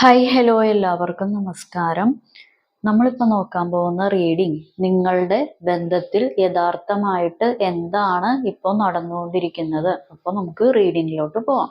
Hi hello എല്ലാവർക്കും നമസ്കാരം. നമ്മളിപ്പോൾ നോക്കാൻ പോകുന്ന റീഡിംഗ് നിങ്ങളുടെ ബന്ധത്തിൽ യഥാർത്ഥമായിട്ട് എന്താണ് ഇപ്പോൾ നടന്നുകൊണ്ടിരിക്കുന്നത്? അപ്പോൾ നമുക്ക് റീഡിങ്ങിലോട്ട് പോവാം.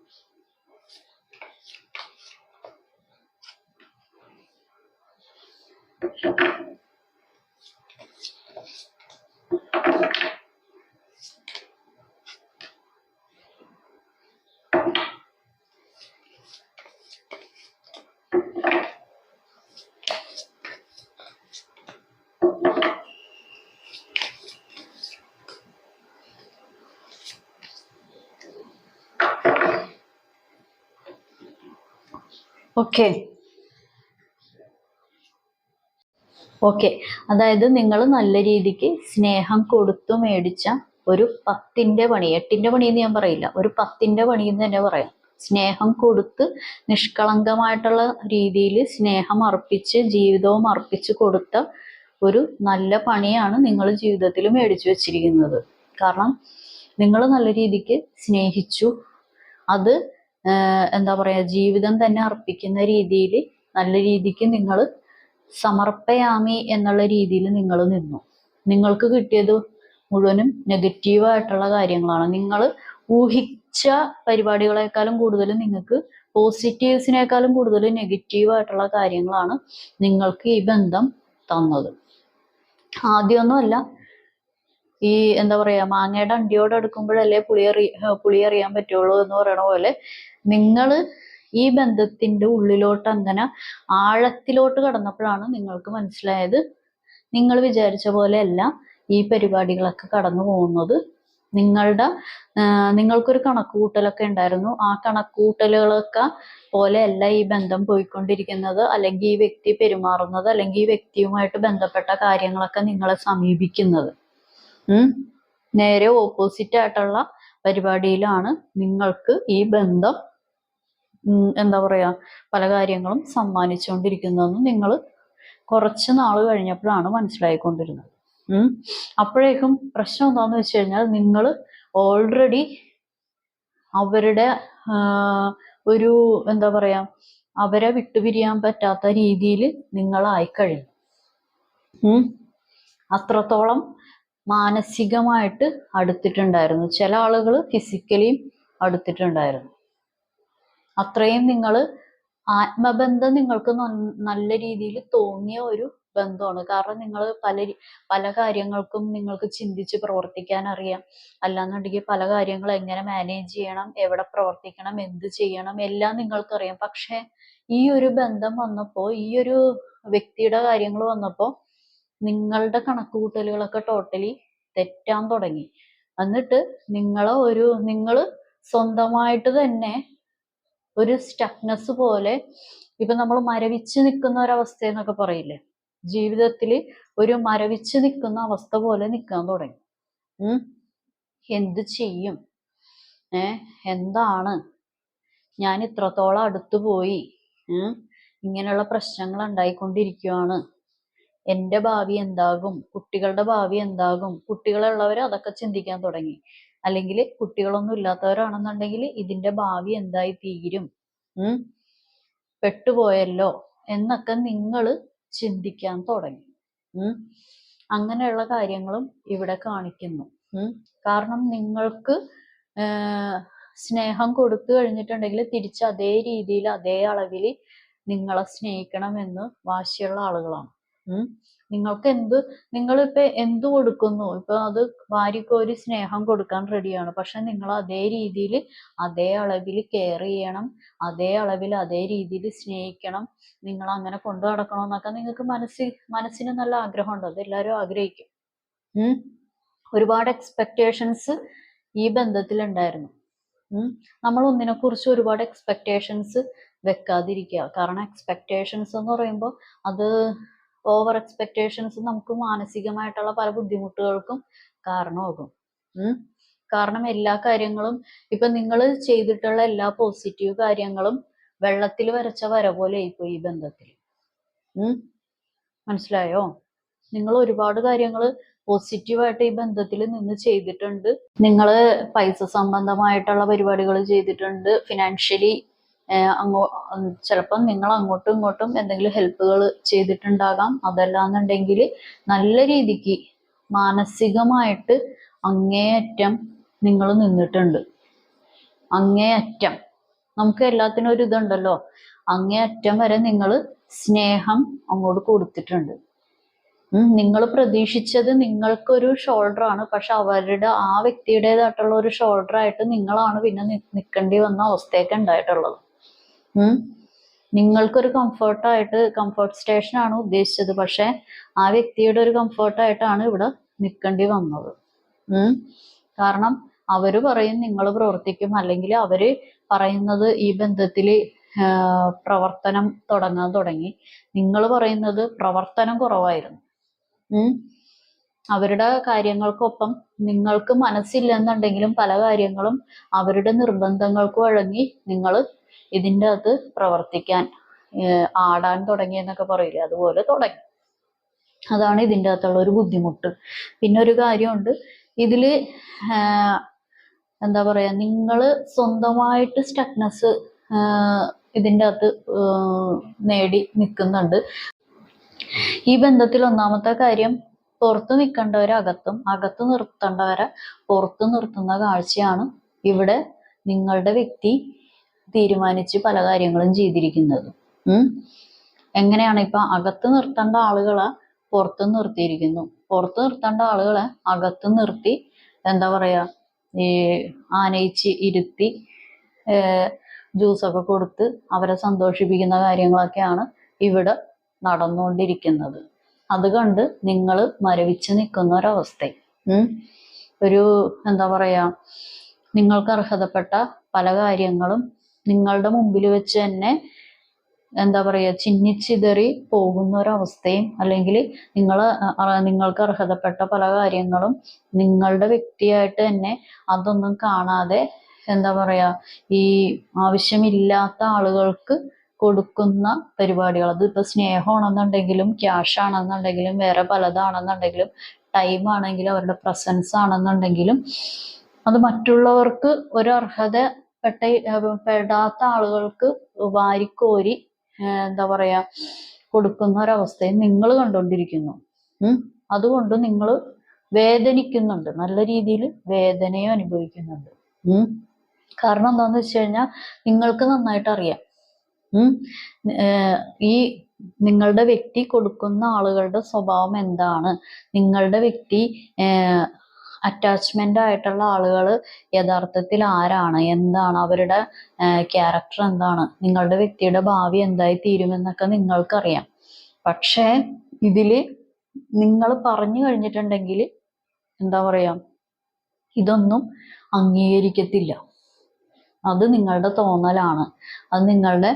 ഓക്കെ ഓക്കെ അതായത് നിങ്ങൾ നല്ല രീതിക്ക് സ്നേഹം കൊടുത്തു മേടിച്ച ഒരു പത്തിന്റെ പണി എട്ടിന്റെ പണി എന്ന് ഞാൻ പറയില്ല. ഒരു പത്തിന്റെ പണി എന്ന് തന്നെ പറയാം. സ്നേഹം കൊടുത്ത് നിഷ്കളങ്കമായിട്ടുള്ള രീതിയിൽ സ്നേഹം അർപ്പിച്ച് ജീവിതവും അർപ്പിച്ച് കൊടുത്ത ഒരു നല്ല പണിയാണ് നിങ്ങൾ ജീവിതത്തിൽ മേടിച്ചു വെച്ചിരിക്കുന്നത്. കാരണം നിങ്ങൾ നല്ല രീതിക്ക് സ്നേഹിച്ചു. അത് എന്താ പറയാ ജീവിതം തന്നെ അർപ്പിക്കുന്ന രീതിയിൽ നല്ല രീതിക്ക് നിങ്ങൾ സമർപ്പയാമി എന്നുള്ള രീതിയിൽ നിങ്ങൾ നിന്നു. നിങ്ങൾക്ക് കിട്ടിയത് മുഴുവനും നെഗറ്റീവായിട്ടുള്ള കാര്യങ്ങളാണ്. നിങ്ങൾ ഊഹിച്ച പരിപാടികളെക്കാളും കൂടുതൽ നിങ്ങൾക്ക് പോസിറ്റീവ്സിനേക്കാളും കൂടുതൽ നെഗറ്റീവായിട്ടുള്ള കാര്യങ്ങളാണ് നിങ്ങൾക്ക് ഈ ബന്ധം തന്നത്. ആദ്യമൊന്നുമല്ല ഈ എന്താ പറയാ മാങ്ങയുടെ അണ്ടിയോടെ എടുക്കുമ്പോഴല്ലേ പുളി പുളിയറിയാൻ പറ്റുള്ളൂ എന്ന് പറയണ പോലെ നിങ്ങൾ ഈ ബന്ധത്തിന്റെ ഉള്ളിലോട്ട് അങ്ങനെ ആഴത്തിലോട്ട് കടന്നപ്പോഴാണ് നിങ്ങൾക്ക് മനസ്സിലായത്. നിങ്ങൾ വിചാരിച്ച പോലെയല്ല ഈ പരിപാടികളൊക്കെ കടന്നു പോകുന്നത്. നിങ്ങളുടെ നിങ്ങൾക്കൊരു കണക്കുകൂട്ടലൊക്കെ ഉണ്ടായിരുന്നു. ആ കണക്കുകൂട്ടലുകളൊക്കെ പോലെയല്ല ഈ ബന്ധം പോയിക്കൊണ്ടിരിക്കുന്നത്. അല്ലെങ്കിൽ ഈ വ്യക്തി പെരുമാറുന്നത് അല്ലെങ്കിൽ ഈ വ്യക്തിയുമായിട്ട് ബന്ധപ്പെട്ട കാര്യങ്ങളൊക്കെ നിങ്ങളെ സമീപിക്കുന്നത്. നേരെ ഓപ്പോസിറ്റ് ആയിട്ടുള്ള പരിപാടിയിലാണ് നിങ്ങൾക്ക് ഈ ബന്ധം എന്താ പറയാ പല കാര്യങ്ങളും സമ്മാനിച്ചുകൊണ്ടിരിക്കുന്നതെന്ന് നിങ്ങൾ കുറച്ച് നാൾ കഴിഞ്ഞപ്പോഴാണ് മനസ്സിലായിക്കൊണ്ടിരുന്നത്. അപ്പോഴേക്കും പ്രശ്നം എന്താന്ന് വെച്ച് കഴിഞ്ഞാൽ നിങ്ങൾ ഓൾറെഡി അവരുടെ ഒരു എന്താ പറയാ അവരെ വിട്ടുപിരിയാൻ പറ്റാത്ത രീതിയിൽ നിങ്ങളായി കഴിഞ്ഞു. ഉം. അത്രത്തോളം മാനസികമായിട്ട് അടുത്തിട്ടുണ്ടായിരുന്നു. ചില ആളുകൾ ഫിസിക്കലിയും അടുത്തിട്ടുണ്ടായിരുന്നു. അത്രയും നിങ്ങൾ ആത്മബന്ധം നിങ്ങൾക്ക് നല്ല രീതിയിൽ തോന്നിയ ഒരു ബന്ധമാണ്. കാരണം നിങ്ങൾ പല പല കാര്യങ്ങൾക്കും നിങ്ങൾക്ക് ചിന്തിച്ച് പ്രവർത്തിക്കാൻ അറിയാം. അല്ലാന്നുണ്ടെങ്കിൽ പല കാര്യങ്ങൾ എങ്ങനെ മാനേജ് ചെയ്യണം എവിടെ പ്രവർത്തിക്കണം എന്ത് ചെയ്യണം എല്ലാം നിങ്ങൾക്കറിയാം. പക്ഷെ ഈ ഒരു ബന്ധം വന്നപ്പോൾ ഈ ഒരു വ്യക്തിയുടെ കാര്യങ്ങൾ വന്നപ്പോൾ നിങ്ങളുടെ കണക്കുകൂട്ടലുകളൊക്കെ ടോട്ടലി തെറ്റാൻ തുടങ്ങി. എന്നിട്ട് നിങ്ങളെ ഒരു നിങ്ങൾ സ്വന്തമായിട്ട് തന്നെ ഒരു സ്റ്റക്നെസ് പോലെ ഇപ്പൊ നമ്മൾ മരവിച്ച് നിൽക്കുന്ന ഒരവസ്ഥ എന്നൊക്കെ പറയില്ലേ? ജീവിതത്തിൽ ഒരു മരവിച്ച് നിൽക്കുന്ന അവസ്ഥ പോലെ നിൽക്കാൻ തുടങ്ങി. ഉം? എന്ത് ചെയ്യും? ഏ? എന്താണ്? ഞാൻ ഇത്രത്തോളം അടുത്തു പോയി. ഇങ്ങനെയുള്ള പ്രശ്നങ്ങൾ ഉണ്ടായിക്കൊണ്ടിരിക്കുകയാണ് എന്റെ ഭാവി എന്താകും? കുട്ടികളുടെ ഭാവി എന്താകും? കുട്ടികളുള്ളവർ അതൊക്കെ ചിന്തിക്കാൻ തുടങ്ങി. അല്ലെങ്കിൽ കുട്ടികളൊന്നും ഇല്ലാത്തവരാണെന്നുണ്ടെങ്കിൽ ഇതിന്റെ ഭാവി എന്തായി തീരും? പെട്ടുപോയല്ലോ? എന്നൊക്കെ നിങ്ങൾ ചിന്തിക്കാൻ തുടങ്ങി. അങ്ങനെയുള്ള കാര്യങ്ങളും ഇവിടെ കാണിക്കുന്നു. കാരണം നിങ്ങൾക്ക് സ്നേഹം കൊടുത്തു കഴിഞ്ഞിട്ടുണ്ടെങ്കിൽ തിരിച്ച് അതേ രീതിയിൽ അതേ അളവിൽ നിങ്ങളെ സ്നേഹിക്കണമെന്ന് വാശിയുള്ള ആളുകളാണ്. നിങ്ങൾക്ക് എന്ത് നിങ്ങളിപ്പോ എന്ത് കൊടുക്കുന്നു? ഇപ്പൊ അത് വാരിക്കോരി സ്നേഹം കൊടുക്കാൻ റെഡിയാണ് പക്ഷെ നിങ്ങൾ അതേ രീതിയിൽ അതേ അളവിൽ കെയർ ചെയ്യണം. അതേ അളവിൽ അതേ രീതിയിൽ സ്നേഹിക്കണം. നിങ്ങൾ അങ്ങനെ കൊണ്ടു നടക്കണമെന്നൊക്കെ നിങ്ങൾക്ക് മനസ്സിൽ മനസ്സിന് നല്ല ആഗ്രഹമുണ്ട്. അത് എല്ലാവരും ആഗ്രഹിക്കും. ഒരുപാട് എക്സ്പെക്റ്റേഷൻസ് ഈ ബന്ധത്തിൽ ഉണ്ടായിരുന്നു നമ്മൾ ഒന്നിനെ കുറിച്ച് ഒരുപാട് എക്സ്പെക്റ്റേഷൻസ് വെക്കാതിരിക്കുക. കാരണം എക്സ്പെക്റ്റേഷൻസ് എന്ന് പറയുമ്പോൾ അത് ഓവർ എക്സ്പെക്ടേഷൻസ് നമുക്ക് മാനസികമായിട്ടുള്ള പല ബുദ്ധിമുട്ടുകൾക്കും കാരണമാകും. കാരണം എല്ലാ കാര്യങ്ങളും ഇപ്പൊ നിങ്ങൾ ചെയ്തിട്ടുള്ള എല്ലാ പോസിറ്റീവ് കാര്യങ്ങളും വെള്ളത്തിൽ വരച്ച വര പോലെ ആയിപ്പോയി ഈ ബന്ധത്തിൽ. മനസ്സിലായോ? നിങ്ങൾ ഒരുപാട് കാര്യങ്ങൾ പോസിറ്റീവായിട്ട് ഈ ബന്ധത്തിൽ നിന്ന് ചെയ്തിട്ടുണ്ട്. നിങ്ങൾ പൈസ സംബന്ധമായിട്ടുള്ള പരിപാടികൾ ചെയ്തിട്ടുണ്ട്. ഫിനാൻഷ്യലി അങ്ങോ ചിലപ്പം നിങ്ങൾ അങ്ങോട്ടും ഇങ്ങോട്ടും എന്തെങ്കിലും ഹെൽപ്പുകൾ ചെയ്തിട്ടുണ്ടാകാം. അതല്ലാന്നുണ്ടെങ്കിൽ നല്ല രീതിക്ക് മാനസികമായിട്ട് അങ്ങേയറ്റം നിങ്ങൾ നിന്നിട്ടുണ്ട്. അങ്ങേയറ്റം. നമുക്ക് എല്ലാത്തിനും ഒരു ഇതുണ്ടല്ലോ. അങ്ങേയറ്റം വരെ നിങ്ങൾ സ്നേഹം അങ്ങോട്ട് കൊടുത്തിട്ടുണ്ട്. നിങ്ങൾ പ്രതീക്ഷിച്ചത് നിങ്ങൾക്കൊരു ഷോൾഡർ ആണ്. പക്ഷെ അവരുടെ ആ വ്യക്തിയുടേതായിട്ടുള്ള ഒരു ഷോൾഡർ ആയിട്ട് നിങ്ങളാണ് പിന്നെ നിൽക്കേണ്ടി വന്ന അവസ്ഥയൊക്കെ ഉണ്ടായിട്ടുള്ളത്. നിങ്ങൾക്കൊരു കംഫർട്ടായിട്ട് കംഫർട്ട് സ്റ്റേഷൻ ആണ് ഉദ്ദേശിച്ചത്. പക്ഷെ ആ വ്യക്തിയുടെ ഒരു കംഫർട്ടായിട്ടാണ് ഇവിടെ നിൽക്കേണ്ടി വന്നത്. കാരണം അവർ പറയും നിങ്ങൾ പ്രവർത്തിക്കും. അല്ലെങ്കിൽ അവർ പറയുന്നത് ഈ ബന്ധത്തിൽ പ്രവർത്തനം തുടങ്ങാൻ തുടങ്ങി. നിങ്ങൾ പറയുന്നത് പ്രവർത്തനം കുറവായിരുന്നു. അവരുടെ കാര്യങ്ങൾക്കൊപ്പം നിങ്ങൾക്ക് മനസ്സില്ലെന്നുണ്ടെങ്കിലും പല കാര്യങ്ങളും അവരുടെ നിർബന്ധങ്ങൾക്ക് വഴങ്ങി നിങ്ങൾ ഇതിന്റെ അകത്ത് പ്രവർത്തിക്കാൻ ആടാൻ തുടങ്ങി എന്നൊക്കെ പറയില്ലേ അതുപോലെ തുടങ്ങി. അതാണ് ഇതിന്റെ അകത്തുള്ള ഒരു ബുദ്ധിമുട്ട്. പിന്നെ ഒരു കാര്യമുണ്ട് ഇതിൽ എന്താ പറയുക നിങ്ങൾ സ്വന്തമായിട്ട് സ്റ്റക്നെസ് ഇതിന്റെ അകത്ത് നേടി നിൽക്കുന്നുണ്ട്. ഈ ബന്ധത്തിൽ ഒന്നാമത്തെ കാര്യം പുറത്ത് നിൽക്കേണ്ടവരെ അകത്തും അകത്ത് നിർത്തേണ്ടവരെ പുറത്ത് നിർത്തുന്ന കാഴ്ചയാണ് ഇവിടെ നിങ്ങളുടെ വ്യക്തി. തീരുമാനിച്ച് പല കാര്യങ്ങളും ചെയ്തിരിക്കുന്നത്. എങ്ങനെയാണ് ഇപ്പൊ അകത്ത് നിർത്തേണ്ട ആളുകളെ പുറത്തു നിർത്തിയിരിക്കുന്നു പുറത്ത് നിർത്തേണ്ട ആളുകളെ അകത്ത് നിർത്തി എന്താ പറയാ ഈ ആനയിച്ച് ഇരുത്തി ജ്യൂസൊക്കെ കൊടുത്ത് അവരെ സന്തോഷിപ്പിക്കുന്ന കാര്യങ്ങളൊക്കെയാണ് ഇവിടെ നടന്നുകൊണ്ടിരിക്കുന്നത് അത് കണ്ട് നിങ്ങൾ മരവിച്ച് നിൽക്കുന്ന ഒരവസ്ഥ. ഒരു എന്താ പറയാ നിങ്ങൾക്ക് അർഹതപ്പെട്ട പല കാര്യങ്ങളും നിങ്ങളുടെ മുമ്പിൽ വെച്ച് തന്നെ എന്താ പറയുക ചിന്നിച്ചിതറി പോകുന്ന ഒരവസ്ഥയും അല്ലെങ്കിൽ നിങ്ങൾ നിങ്ങൾക്ക് അർഹതപ്പെട്ട പല കാര്യങ്ങളും നിങ്ങളുടെ വ്യക്തിയായിട്ട് തന്നെ അതൊന്നും കാണാതെ എന്താ പറയുക ഈ ആവശ്യമില്ലാത്ത ആളുകൾക്ക് കൊടുക്കുന്ന പരിപാടികൾ. അത് ഇപ്പൊ സ്നേഹമാണെന്നുണ്ടെങ്കിലും ക്യാഷ് ആണെന്നുണ്ടെങ്കിലും വേറെ പലതാണെന്നുണ്ടെങ്കിലും ടൈം ആണെങ്കിലും അവരുടെ പ്രസൻസ് ആണെന്നുണ്ടെങ്കിലും അത് മറ്റുള്ളവർക്ക് ഒരർഹത പെട്ട പെടാത്ത ആളുകൾക്ക് വാരിക്കോരി എന്താ പറയാ കൊടുക്കുന്ന ഒരവസ്ഥയും നിങ്ങൾ കണ്ടുകൊണ്ടിരിക്കുന്നു അതുകൊണ്ട് നിങ്ങൾ വേദനിക്കുന്നുണ്ട്. നല്ല രീതിയിൽ വേദനയും അനുഭവിക്കുന്നുണ്ട്. കാരണം എന്താന്ന് വെച്ച് കഴിഞ്ഞാൽ നിങ്ങൾക്ക് നന്നായിട്ട് അറിയാം. ഈ നിങ്ങളുടെ വ്യക്തി കൊടുക്കുന്ന ആളുകളുടെ സ്വഭാവം എന്താണ്? നിങ്ങളുടെ വ്യക്തി അറ്റാച്ച്മെന്റ് ആയിട്ടുള്ള ആളുകൾ യഥാർത്ഥത്തിൽ ആരാണ്? എന്താണ് അവരുടെ ക്യാരക്ടർ എന്താണ്? നിങ്ങളുടെ വ്യക്തിയുടെ ഭാവി എന്തായി തീരുമെന്നൊക്കെ നിങ്ങൾക്കറിയാം. പക്ഷേ ഇതിൽ നിങ്ങൾ പറഞ്ഞു കഴിഞ്ഞിട്ടുണ്ടെങ്കിൽ എന്താ പറയാ? ഇതൊന്നും അംഗീകരിക്കത്തില്ല. അത് നിങ്ങളുടെ തോന്നലാണ്. അത് നിങ്ങളുടെ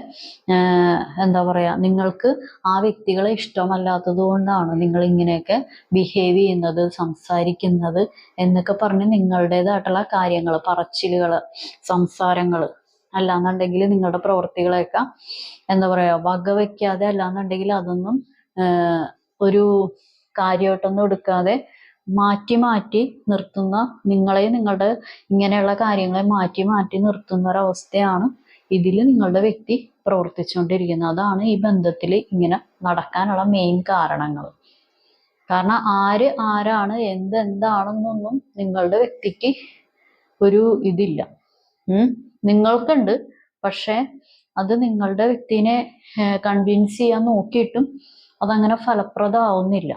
എന്താ പറയാ നിങ്ങൾക്ക് ആ വ്യക്തികളെ ഇഷ്ടമല്ലാത്തത് കൊണ്ടാണ് നിങ്ങൾ ഇങ്ങനെയൊക്കെ ബിഹേവ് ചെയ്യുന്നത് സംസാരിക്കുന്നത് എന്നൊക്കെ പറഞ്ഞ് നിങ്ങളുടേതായിട്ടുള്ള കാര്യങ്ങൾ പറച്ചിലുകൾ സംസാരങ്ങൾ അല്ലാന്നുണ്ടെങ്കിൽ നിങ്ങളുടെ പ്രവൃത്തികളെയൊക്കെ എന്താ പറയാ വകവെക്കാതെ അല്ലാന്നുണ്ടെങ്കിൽ അതൊന്നും ഒരു കാര്യമായിട്ടൊന്നും എടുക്കാതെ മാറ്റി മാറ്റി നിർത്തുന്ന നിങ്ങളെ നിങ്ങളുടെ ഇങ്ങനെയുള്ള കാര്യങ്ങളെ മാറ്റി മാറ്റി നിർത്തുന്ന ഒരവസ്ഥയാണ് ഇതിൽ നിങ്ങളുടെ വ്യക്തി പ്രവർത്തിച്ചുകൊണ്ടിരിക്കുന്നത്. അതാണ് ഈ ബന്ധത്തിൽ ഇങ്ങനെ നടക്കാനുള്ള മെയിൻ കാരണങ്ങൾ. കാരണം ആര് ആരാണ് എന്ത് എന്താണെന്നൊന്നും നിങ്ങളുടെ വ്യക്തിക്ക് ഒരു ഇതില്ല. നിങ്ങൾക്കുണ്ട്. പക്ഷെ അത് നിങ്ങളുടെ വ്യക്തിനെ കൺവിൻസ് ചെയ്യാൻ നോക്കിയിട്ടും അതങ്ങനെ ഫലപ്രദമാവുന്നില്ല.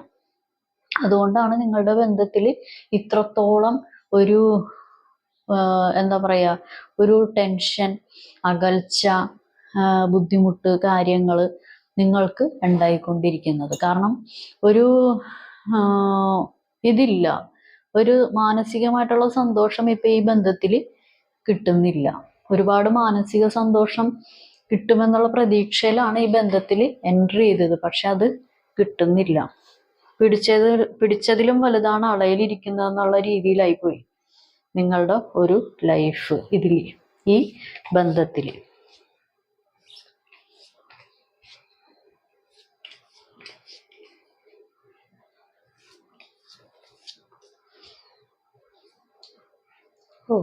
അതുകൊണ്ടാണ് നിങ്ങളുടെ ബന്ധത്തിൽ ഇത്രത്തോളം ഒരു എന്താ പറയാ ഒരു ടെൻഷൻ അകൽച്ച ബുദ്ധിമുട്ട് കാര്യങ്ങൾ നിങ്ങൾക്ക് ഉണ്ടായിക്കൊണ്ടിരിക്കുന്നത്. കാരണം ഒരു ഇതില്ല. ഒരു മാനസികമായിട്ടുള്ള സന്തോഷം ഇപ്പൊ ഈ ബന്ധത്തിൽ കിട്ടുന്നില്ല. ഒരുപാട് മാനസിക സന്തോഷം കിട്ടുമെന്നുള്ള പ്രതീക്ഷയിലാണ് ഈ ബന്ധത്തിൽ എൻട്രി ചെയ്തത്. പക്ഷെ അത് കിട്ടുന്നില്ല. പിടിച്ചത് പിടിച്ചതിലും വലുതാണ് അളയിലിരിക്കുന്നത് എന്നുള്ള രീതിയിലായി പോയി നിങ്ങളുടെ ഒരു ലൈഫ് ഇതിൽ ഈ ബന്ധത്തിൽ. ഓ.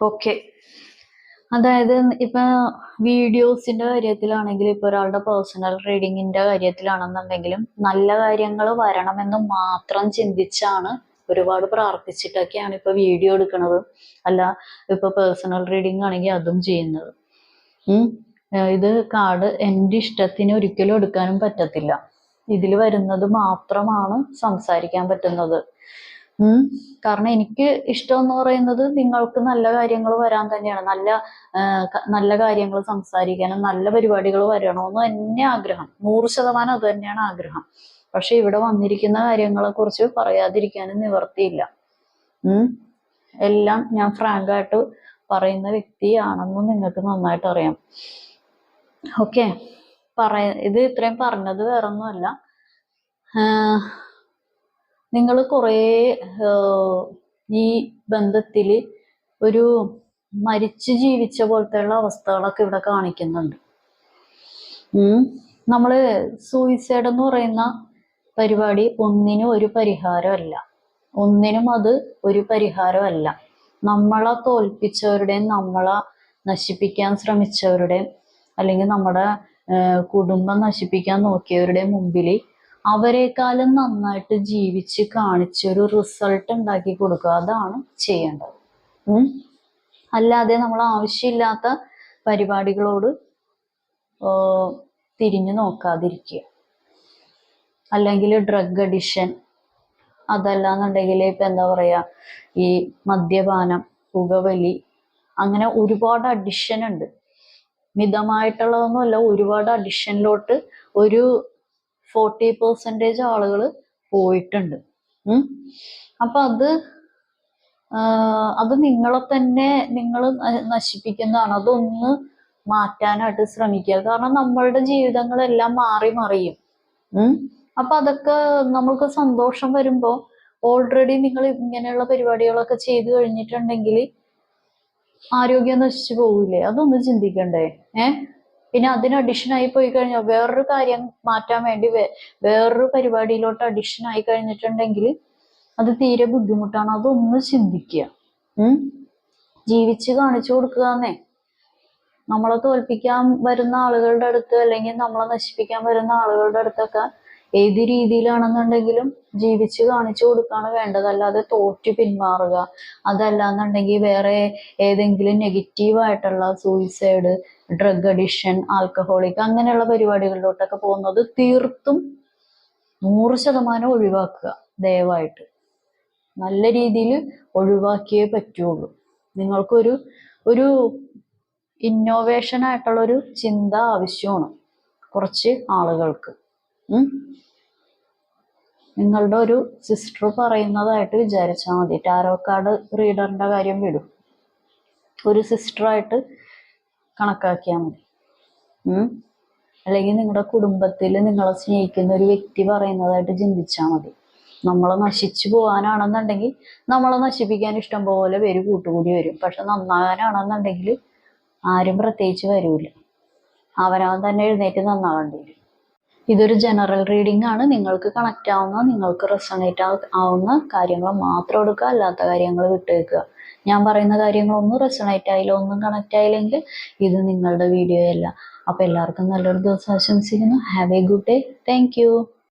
ഓക്കെ അതായത് ഇപ്പൊ വീഡിയോസിന്റെ കാര്യത്തിലാണെങ്കിൽ ഇപ്പൊ ഒരാളുടെ പേഴ്സണൽ റീഡിങ്ങിന്റെ കാര്യത്തിലാണെന്നുണ്ടെങ്കിലും നല്ല കാര്യങ്ങൾ വരണമെന്ന് മാത്രം ചിന്തിച്ചാണ് ഒരുപാട് പ്രാർത്ഥിച്ചിട്ടൊക്കെയാണ് ഇപ്പൊ വീഡിയോ എടുക്കുന്നത് അല്ല ഇപ്പൊ പേഴ്സണൽ റീഡിംഗ് ആണെങ്കിൽ അതും ചെയ്യുന്നത്. ഇത് കാർഡ് എന്റെ ഇഷ്ടത്തിന് ഒരിക്കലും എടുക്കാനും പറ്റത്തില്ല. ഇതിൽ വരുന്നത് മാത്രമാണ് സംസാരിക്കാൻ പറ്റുന്നത്. കാരണം എനിക്ക് ഇഷ്ടം എന്ന് പറയുന്നത് നിങ്ങൾക്ക് നല്ല കാര്യങ്ങൾ വരാൻ തന്നെയാണ്. നല്ല നല്ല കാര്യങ്ങൾ സംസാരിക്കാനും നല്ല പരിപാടികൾ വരണമെന്ന് തന്നെ ആഗ്രഹം. നൂറ് ശതമാനം അത് തന്നെയാണ് ആഗ്രഹം. പക്ഷെ ഇവിടെ വന്നിരിക്കുന്ന കാര്യങ്ങളെ കുറിച്ച് പറയാതിരിക്കാനും നിവർത്തിയില്ല. ഉം. എല്ലാം ഞാൻ ഫ്രാങ്കായിട്ട് പറയുന്ന വ്യക്തിയാണെന്നും നിങ്ങൾക്ക് നന്നായിട്ട് അറിയാം. ഓക്കെ. പറയ ഇത് ഇത്രയും പറഞ്ഞത് വേറൊന്നുമല്ല. നിങ്ങൾ കുറേ ഈ ബന്ധത്തിൽ ഒരു മരിച്ചു ജീവിച്ച പോലത്തെയുള്ള അവസ്ഥകളൊക്കെ ഇവിടെ കാണിക്കുന്നുണ്ട്. നമ്മൾ സൂയിസൈഡ് എന്ന് പറയുന്ന പരിപാടി ഒന്നിനും ഒരു പരിഹാരമല്ല. ഒന്നിനും അത് ഒരു പരിഹാരമല്ല. നമ്മളെ തോൽപ്പിച്ചവരുടെയും നമ്മളെ നശിപ്പിക്കാൻ ശ്രമിച്ചവരുടെയും അല്ലെങ്കിൽ നമ്മുടെ കുടുംബം നശിപ്പിക്കാൻ നോക്കിയവരുടെ മുമ്പിൽ അവരെക്കാളും നന്നായിട്ട് ജീവിച്ച് കാണിച്ചൊരു റിസൾട്ട് ഉണ്ടാക്കി കൊടുക്കുക. അതാണ് ചെയ്യേണ്ടത്. അല്ലാതെ നമ്മൾ ആവശ്യമില്ലാത്ത പരിപാടികളോട് തിരിഞ്ഞു നോക്കാതിരിക്കുക. അല്ലെങ്കിൽ ഡ്രഗ് അഡിഷൻ അതല്ലാന്നുണ്ടെങ്കിൽ ഇപ്പൊ എന്താ പറയാ ഈ മദ്യപാനം പുകവലി അങ്ങനെ ഒരുപാട് അഡിഷൻ ഉണ്ട്. മിതമായിട്ടുള്ളതൊന്നുമല്ല ഒരുപാട് അഡിഷനിലോട്ട് ഒരു ഫോർട്ടി പെർസെന്റേജ് ആളുകൾ പോയിട്ടുണ്ട്. അപ്പം അത് അത് നിങ്ങളെ തന്നെ നിങ്ങൾ നശിപ്പിക്കുന്നതാണ്. അതൊന്ന് മാറ്റാനായിട്ട് ശ്രമിക്കുക. കാരണം നമ്മളുടെ ജീവിതങ്ങളെല്ലാം മാറി മറിയും. അപ്പൊ അതൊക്കെ നമ്മൾക്ക് സന്തോഷം വരുമ്പോൾ ഓൾറെഡി നിങ്ങൾ ഇങ്ങനെയുള്ള പരിപാടികളൊക്കെ ചെയ്തു കഴിഞ്ഞിട്ടുണ്ടെങ്കിൽ ആരോഗ്യം നശിച്ചു പോകില്ലേ അതൊന്ന് ചിന്തിക്കണ്ടേ? ഏ? പിന്നെ അതിന് അഡിഷൻ ആയി പോയി കഴിഞ്ഞാൽ വേറൊരു കാര്യം മാറ്റാൻ വേണ്ടി വേറൊരു പരിപാടിയിലോട്ട് അഡിഷൻ ആയി കഴിഞ്ഞിട്ടുണ്ടെങ്കിൽ അത് തീരെ ബുദ്ധിമുട്ടാണ്. അതൊന്ന് ചിന്തിക്കുക. ഉം? ജീവിച്ച് കാണിച്ചു കൊടുക്കുക എന്നേ നമ്മളെ തോൽപ്പിക്കാൻ വരുന്ന ആളുകളുടെ അടുത്ത് അല്ലെങ്കിൽ നമ്മളെ നശിപ്പിക്കാൻ വരുന്ന ആളുകളുടെ അടുത്തൊക്കെ ഏത് രീതിയിലാണെന്നുണ്ടെങ്കിലും ജീവിച്ച് കാണിച്ചു കൊടുക്കുകയാണ് വേണ്ടത്. അല്ലാതെ തോറ്റു പിന്മാറുക. അതല്ല എന്നുണ്ടെങ്കിൽ വേറെ ഏതെങ്കിലും നെഗറ്റീവ് ആയിട്ടുള്ള സൂയിസൈഡ് ഡ്രഗ് അഡിഷൻ ആൽക്കഹോളിക് അങ്ങനെയുള്ള പരിപാടികളിലോട്ടൊക്കെ പോകുന്നത് തീർത്തും നൂറ് ശതമാനം ഒഴിവാക്കുക ദയവായിട്ട്. നല്ല രീതിയിൽ ഒഴിവാക്കിയേ പറ്റുള്ളൂ. നിങ്ങൾക്കൊരു ഒരു ഇന്നോവേഷൻ ആയിട്ടുള്ളൊരു ചിന്ത ആവശ്യമാണ് കുറച്ച് ആളുകൾക്ക്. നിങ്ങളുടെ ഒരു സിസ്റ്റർ പറയുന്നതായിട്ട് വിചാരിച്ചാൽ മതി. ടാരോ കാർഡ് റീഡറിന്റെ കാര്യം വിടും. ഒരു സിസ്റ്ററായിട്ട് കണക്കാക്കിയാൽ മതി. അല്ലെങ്കിൽ നിങ്ങളുടെ കുടുംബത്തിൽ നിങ്ങളെ സ്നേഹിക്കുന്ന ഒരു വ്യക്തി പറയുന്നതായിട്ട് ചിന്തിച്ചാൽ മതി. നമ്മളെ നശിച്ചു പോകാനാണെന്നുണ്ടെങ്കിൽ നമ്മളെ നശിപ്പിക്കാൻ ഇഷ്ടം പോലെ പേര് കൂട്ടുകൂടി വരും. പക്ഷെ നന്നാകാനാണെന്നുണ്ടെങ്കിൽ ആരും പ്രത്യേകിച്ച് വരൂല. അവനവൻ തന്നെ എഴുന്നേറ്റ് നന്നാകേണ്ടി വരും ഇതൊരു ജനറൽ റീഡിംഗ് ആണ്. നിങ്ങൾക്ക് കണക്റ്റ് ആവുന്ന നിങ്ങൾക്ക് റെസണേറ്റ് ആവുന്ന കാര്യങ്ങൾ മാത്രം എടുക്കുക. അല്ലാത്ത കാര്യങ്ങൾ വിട്ടേക്കുക. ഞാൻ പറയുന്ന കാര്യങ്ങളൊന്നും റെസണേറ്റ് ആയില്ല ഒന്നും കണക്റ്റ് ആയില്ലെങ്കിൽ ഇത് നിങ്ങളുടെ വീഡിയോ അല്ല. അപ്പോൾ എല്ലാവർക്കും നല്ലൊരു ദിവസം ആശംസിക്കുന്നു. Have a good day thank